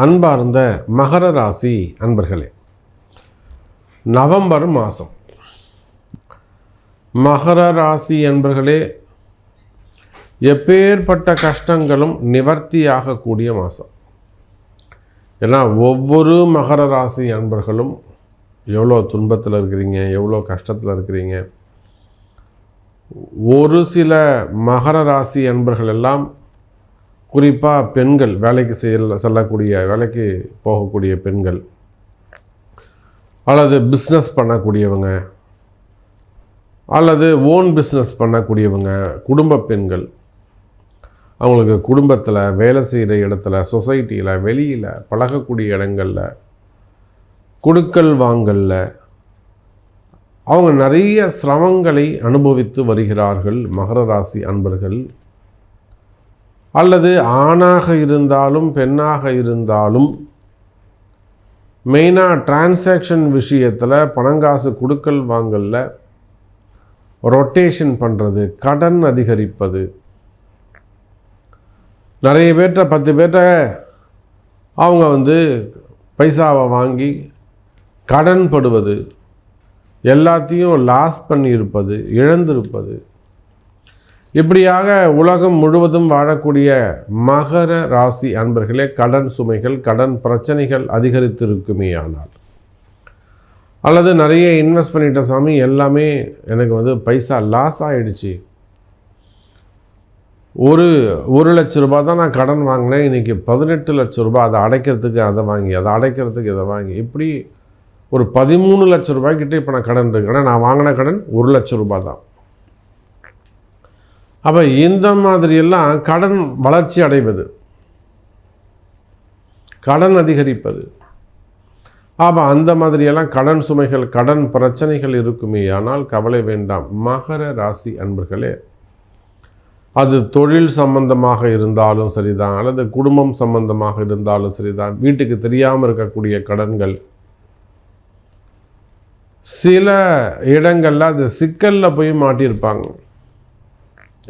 அன்பார்ந்த மகர ராசி அன்பர்களே நவம்பர் மாதம் மகர ராசி அன்பர்களே எப்பேற்பட்ட கஷ்டங்களும் நிவர்த்தியாகக்கூடிய மாதம் ஏன்னா ஒவ்வொரு மகர ராசி அன்பர்களும் எவ்வளோ துன்பத்தில் இருக்கிறீங்க எவ்வளோ கஷ்டத்தில் இருக்கிறீங்க. ஒரு சில மகர ராசி அன்பர்கள் எல்லாம் குறிப்பாக பெண்கள் வேலைக்கு செய்ய செல்லக்கூடிய வேலைக்கு போகக்கூடிய பெண்கள் அல்லது பிஸ்னஸ் பண்ணக்கூடியவங்க அல்லது ஓன் பிஸ்னஸ் பண்ணக்கூடியவங்க குடும்ப பெண்கள் அவங்களுக்கு குடும்பத்தில் வேலை செய்கிற இடத்துல சொசைட்டியில் வெளியில் பழகக்கூடிய இடங்களில் குடுக்கல் வாங்கல்ல அவங்க நிறைய சிரமங்களை அனுபவித்து வருகிறார்கள் மகர ராசி அன்பர்கள். அல்லது ஆணாக இருந்தாலும் பெண்ணாக இருந்தாலும் மெயினாக டிரான்சாக்ஷன் விஷயத்தில் பணங்காசு கொடுக்கல் வாங்கலில் ரொட்டேஷன் பண்ணுறது கடன் அதிகரிப்பது. நிறைய பேர்கிட்ட பத்து பேர்கிட்ட அவங்க வந்து பைசாவை வாங்கி கடன் படுவது எல்லாத்தையும் லாஸ் பண்ணியிருப்பது இழந்திருப்பது. இப்படியாக உலகம் முழுவதும் வாழக்கூடிய மகர ராசி அன்பர்களே கடன் சுமைகள் கடன் பிரச்சனைகள் அதிகரித்திருக்குமே ஆனால். அல்லது நிறைய இன்வெஸ்ட் பண்ணிட்ட சாமி எல்லாமே எனக்கு வந்து பைசா லாஸ் ஆகிடுச்சு ஒரு ஒரு லட்ச ரூபா தான் நான் கடன் வாங்கினேன். இன்றைக்கி பதினெட்டு லட்ச ரூபாய் அதை அடைக்கிறதுக்கு அதை வாங்கி அதை அடைக்கிறதுக்கு இதை வாங்கி இப்படி ஒரு பதிமூணு லட்ச ரூபாய்க்கிட்ட இப்போ நான் கடன் இருக்கேன். நான் வாங்கின கடன் ஒரு லட்ச ரூபாய் தான். அப்போ இந்த மாதிரியெல்லாம் கடன் வளர்ச்சி அடைவது. கடன் அதிகரிப்பது. அப்போ அந்த மாதிரியெல்லாம் கடன் சுமைகள் கடன் பிரச்சனைகள் இருக்குமே. ஆனால் கவலை வேண்டாம். மகர ராசி அன்பர்களே அது தொழில் சம்பந்தமாக இருந்தாலும் சரிதான். அல்லது குடும்பம் சம்பந்தமாக இருந்தாலும் சரிதான். வீட்டுக்கு தெரியாமல் இருக்கக்கூடிய கடன்கள். சில இடங்களில் அது சிக்கலில் போய் மாட்டியிருப்பாங்க.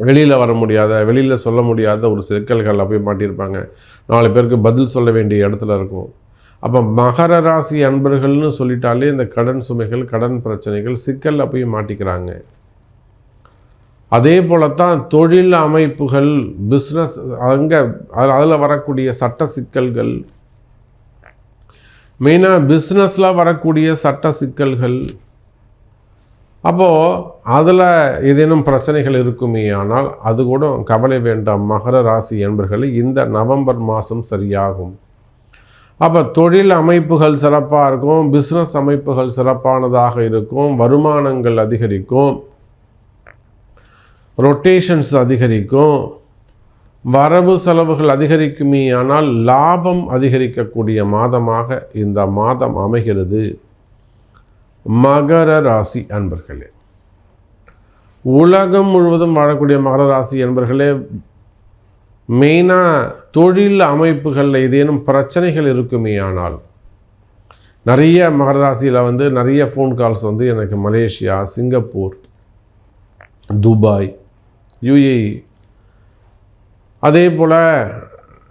வெளியில் வர முடியாத வெளியில் சொல்ல முடியாத ஒரு சிக்கல்களில் போய் மாட்டியிருப்பாங்க. நாலு பேருக்கு பதில் சொல்ல வேண்டிய இடத்துல இருக்கும். அப்போ மகர ராசி அன்பர்கள்னு சொல்லிட்டாலே இந்த கடன் சுமைகள் கடன் பிரச்சனைகள் சிக்கலில் போய் மாட்டிக்கிறாங்க. அதே போல தான் தொழில் அமைப்புகள் பிஸ்னஸ் அங்கே அதில் வரக்கூடிய சட்ட சிக்கல்கள். மெயினாக பிஸ்னஸில் வரக்கூடிய சட்ட சிக்கல்கள். அப்போது அதில் ஏதேனும் பிரச்சனைகள் இருக்குமே ஆனால் அது கூட கவலை வேண்டாம். மகர ராசி என்பர்கள் இந்த நவம்பர் மாதம் சரியாகும். அப்போ தொழில் அமைப்புகள் சிறப்பாக இருக்கும் பிஸ்னஸ் அமைப்புகள் சிறப்பானதாக இருக்கும் வருமானங்கள் அதிகரிக்கும் ரொட்டேஷன்ஸ் அதிகரிக்கும் வரவு செலவுகள் அதிகரிக்குமே ஆனால் லாபம் அதிகரிக்கக்கூடிய மாதமாக இந்த மாதம் அமைகிறது. மகர ராசி அன்பர்களே உலகம் முழுவதும் வாழக்கூடிய மகர ராசி அன்பர்களே மெயினாக தொழில் அமைப்புகளில் ஏதேனும் பிரச்சனைகள் இருக்குமே ஆனால் நிறைய மகர ராசியில் வந்து நிறைய ஃபோன் கால்ஸ் வந்து எனக்கு மலேசியா சிங்கப்பூர் துபாய் யுஏஇ அதே போல்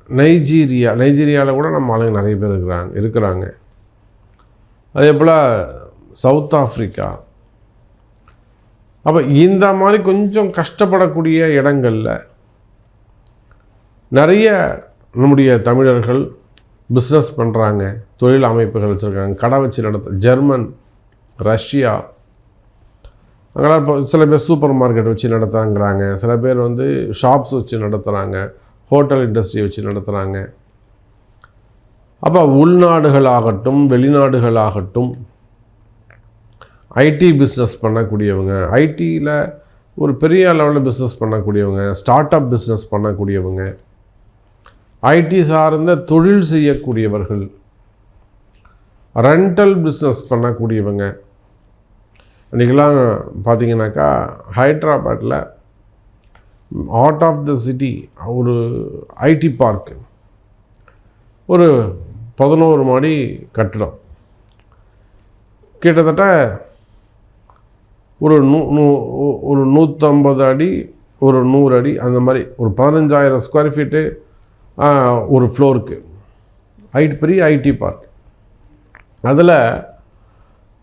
நைஜீரியா நைஜீரியாவில் கூட நம்ம ஆளுங்க நிறைய பேர் இருக்கிறாங்க இருக்கிறாங்க. அதே போல் சவுத் ஆஃப்ரிக்கா. அப்போ இந்த மாதிரி கொஞ்சம் கஷ்டப்படக்கூடிய இடங்களில் நிறைய நம்முடைய தமிழர்கள் பிஸ்னஸ் பண்ணுறாங்க தொழில் அமைப்புகள் வச்சுருக்காங்க கடை வச்சு நடத்த ஜெர்மன் ரஷ்யா. அங்கெல்லாம் இப்போ சில பேர் சூப்பர் மார்க்கெட் வச்சு நடத்துகிறாங்கிறாங்க சில பேர் வந்து ஷாப்ஸ் வச்சு நடத்துகிறாங்க ஹோட்டல் இண்டஸ்ட்ரி வச்சு நடத்துகிறாங்க அப்போ உள்நாடுகளாகட்டும் வெளிநாடுகளாகட்டும் ஐடி பிஸ்னஸ் பண்ணக்கூடியவங்க ஐடியில் ஒரு பெரிய லெவலில் பிஸ்னஸ் பண்ணக்கூடியவங்க ஸ்டார்ட் அப் பிஸ்னஸ் பண்ணக்கூடியவங்க ஐடி சார்ந்த தொழில் செய்யக்கூடியவர்கள் ரெண்டல் பிஸ்னஸ் பண்ணக்கூடியவங்க. அன்றைக்கெல்லாம் பார்த்தீங்கன்னாக்கா ஹைட்ராபாத்தில் அவுட் ஆஃப் த சிட்டி ஒரு ஐடி பார்க்கு ஒரு பதினோரு மாடி கட்டிடம். கிட்டத்தட்ட ஒரு நூ நூ ஒரு நூற்றம்பது அடி ஒரு நூறு அடி அந்த மாதிரி ஒரு பதினஞ்சாயிரம் ஸ்கொயர் ஃபீட்டு ஒரு ஃப்ளோருக்கு ஐட் பெரிய ஐடி பார்க் அதில்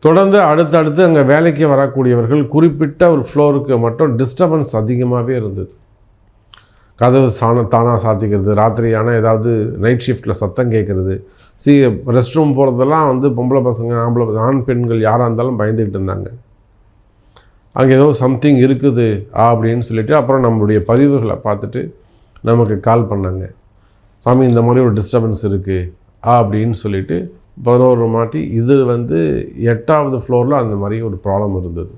தொடர்ந்து அடுத்தடுத்து அங்கே வேலைக்கு வரக்கூடியவர்கள் குறிப்பிட்ட ஒரு ஃப்ளோருக்கு மட்டும் டிஸ்டர்பன்ஸ் அதிகமாகவே இருந்தது. கதவு சாண தானாக சாத்திக்கிறது ராத்திரி ஆனால் ஏதாவது நைட் ஷிஃப்ட்டில் சத்தம் கேட்குறது. சி ரெஸ்ட் ரூம் போகிறதெல்லாம் வந்து பொம்பளை பசங்க ஆம்பளை ஆண் பெண்கள் யாராக இருந்தாலும் பயந்துக்கிட்டு இருந்தாங்க. அங்கே ஏதோ சம்திங் இருக்குது அப்படின்னு சொல்லிட்டு அப்புறம் நம்மளுடைய பதிவுகளை பார்த்துட்டு நமக்கு கால் பண்ணாங்க. சாமி இந்த மாதிரி ஒரு டிஸ்டர்பன்ஸ் இருக்குது அப்படின்னு சொல்லிட்டு பதினோரு மாட்டி இது வந்து எட்டாவது ஃப்ளோரில் அந்த மாதிரி ஒரு ப்ராப்ளம் இருந்தது.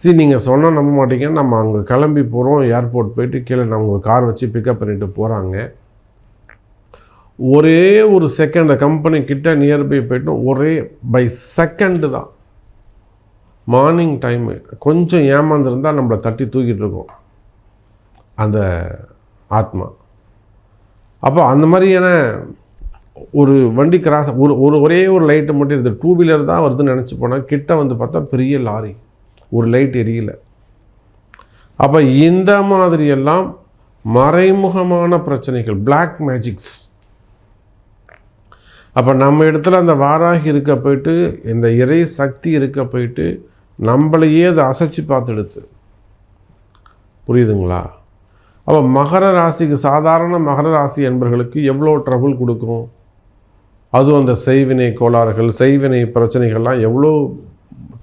சரி நீங்கள் சொன்னால் நம்ப மாட்டீங்க. நம்ம அங்கே கிளம்பி போகிறோம் ஏர்போர்ட் போயிட்டு கீழே நம்ம கார் வச்சு பிக்கப் பண்ணிட்டு போகிறாங்க ஒரே ஒரு செகண்ட் கம்பெனி கிட்ட நியர்பை போய்ட்டும் ஒரே பை செகண்டு தான் மார்னிங் டைமு கொஞ்சம் ஏமாந்துருந்தால் நம்மளை தட்டி தூக்கிட்டு இருக்கோம். அந்த ஆத்மா. அப்போ அந்த மாதிரியான ஒரு வண்டி கிராஸ் ஒரு ஒரு ஒரே ஒரு லைட்டு மட்டும் இருக்குது டூ வீலர் தான் வருதுன்னு நினச்சி போனால் கிட்ட வந்து பார்த்தா பெரிய லாரி ஒரு லைட் எரியல. அப்போ இந்த மாதிரியெல்லாம் மறைமுகமான பிரச்சனைகள் பிளாக் மேஜிக்ஸ் அப்போ நம்ம இடத்துல அந்த வாராகி இருக்க போயிட்டு இந்த இறை சக்தி இருக்க போயிட்டு நம்மளையே அதை அசைச்சு பார்த்துடுது புரியுதுங்களா? அப்போ மகர ராசிக்கு சாதாரண மகர ராசி என்பர்களுக்கு எவ்வளோ ட்ரபுள் கொடுக்கும்? அதுவும் அந்த செய்வினை கோளாறுகள் செய்வினை பிரச்சனைகள்லாம் எவ்வளோ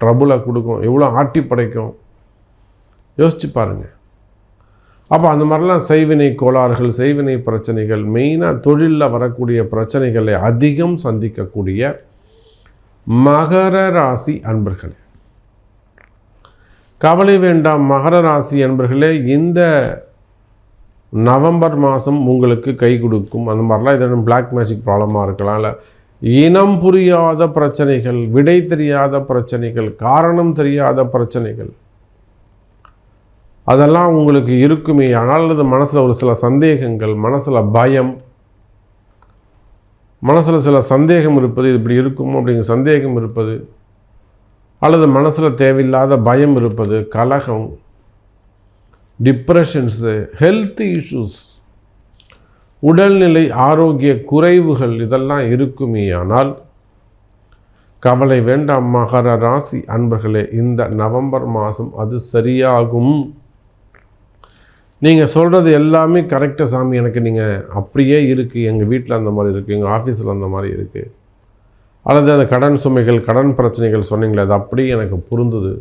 ட்ரபுளை கொடுக்கும் எவ்வளோ ஆட்டி படைக்கும்? யோசிச்சு பாருங்கள் அப்போ அந்த மாதிரிலாம் செய்வினை கோளாறுகள் செய்வினை பிரச்சனைகள் மெயினாக தொழிலில் வரக்கூடிய பிரச்சனைகளை அதிகம் சந்திக்கக்கூடிய மகர ராசி அன்பர்களே கவலை வேண்டாம் மகர ராசி என்பர்களே இந்த நவம்பர் மாதம் உங்களுக்கு கை கொடுக்கும். அந்த மாதிரிலாம் இதெல்லாம் பிளாக் மேஜிக் ப்ராப்ளமாக இருக்கலாம் இல்லை இனம் புரியாத பிரச்சனைகள் விடை தெரியாத பிரச்சனைகள் காரணம் தெரியாத பிரச்சனைகள் அதெல்லாம் உங்களுக்கு இருக்குமே. ஆனால் அது மனசில் ஒரு சில சந்தேகங்கள் மனசில் பயம் மனசில் சில சந்தேகம் இருப்பது இது இப்படி இருக்குமோ அப்படிங்கிற சந்தேகம் இருப்பது அல்லது மனசில் தேவையில்லாத பயம் இருப்பது கலகம் டிப்ரெஷன்ஸு ஹெல்த் இஷ்யூஸ் உடல்நிலை ஆரோக்கிய குறைவுகள் இதெல்லாம் இருக்குமே ஆனால் கவலை வேண்டாம் மகர ராசி அன்பர்களே இந்த நவம்பர் மாதம் அது சரியாகும். நீங்கள் சொல்கிறது எல்லாமே கரெக்டாக சாமி எனக்கு நீங்கள் அப்படியே இருக்குது எங்கள் வீட்டில் அந்த மாதிரி இருக்குது எங்கள் ஆஃபீஸில் அந்த மாதிரி இருக்குது அல்லது அந்த கடன் சுமைகள் கடன் பிரச்சனைகள் சொன்னீங்களே அது அப்படியே எனக்கு புரிந்தது.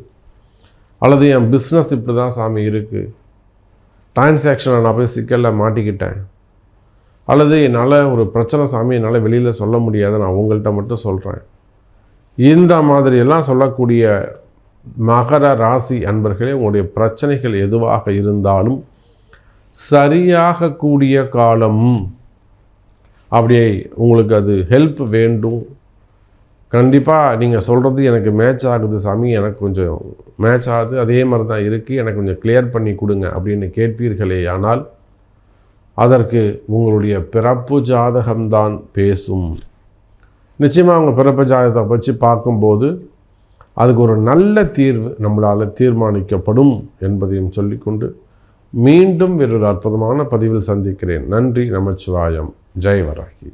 அல்லது என் பிஸ்னஸ் இப்படி தான் சாமி இருக்குது டிரான்சாக்ஷனை நான் போய் சிக்கலில் மாட்டிக்கிட்டேன். அல்லது என்னால் ஒரு பிரச்சனை சாமி என்னால் வெளியில் சொல்ல முடியாது நான் உங்கள்கிட்ட மட்டும் சொல்கிறேன் இந்த மாதிரியெல்லாம் சொல்லக்கூடிய மகர ராசி அன்பர்களே உங்களுடைய பிரச்சனைகள் எதுவாக இருந்தாலும் சரியாக கூடிய காலம் அப்படியே உங்களுக்கு அது ஹெல்ப் வேண்டும். கண்டிப்பாக நீங்கள் சொல்கிறது எனக்கு மேட்ச் ஆகுது சாமி. எனக்கு கொஞ்சம் மேட்ச் ஆகுது. அதே மாதிரி தான் இருக்குது எனக்கு கொஞ்சம் கிளியர் பண்ணி கொடுங்க அப்படின்னு கேட்பீர்களே. ஆனால் அதற்கு உங்களுடைய பிறப்பு ஜாதகம்தான் பேசும். நிச்சயமாக அவங்க பிறப்பு ஜாதகத்தை வச்சு பார்க்கும்போது அதுக்கு ஒரு நல்ல தீர்வு நம்மளால் தீர்மானிக்கப்படும் என்பதையும் சொல்லிக்கொண்டு மீண்டும் வேறொரு அற்புதமான பதிவில் சந்திக்கிறேன். நன்றி நமச்சிவாயம். ஜெயவராகி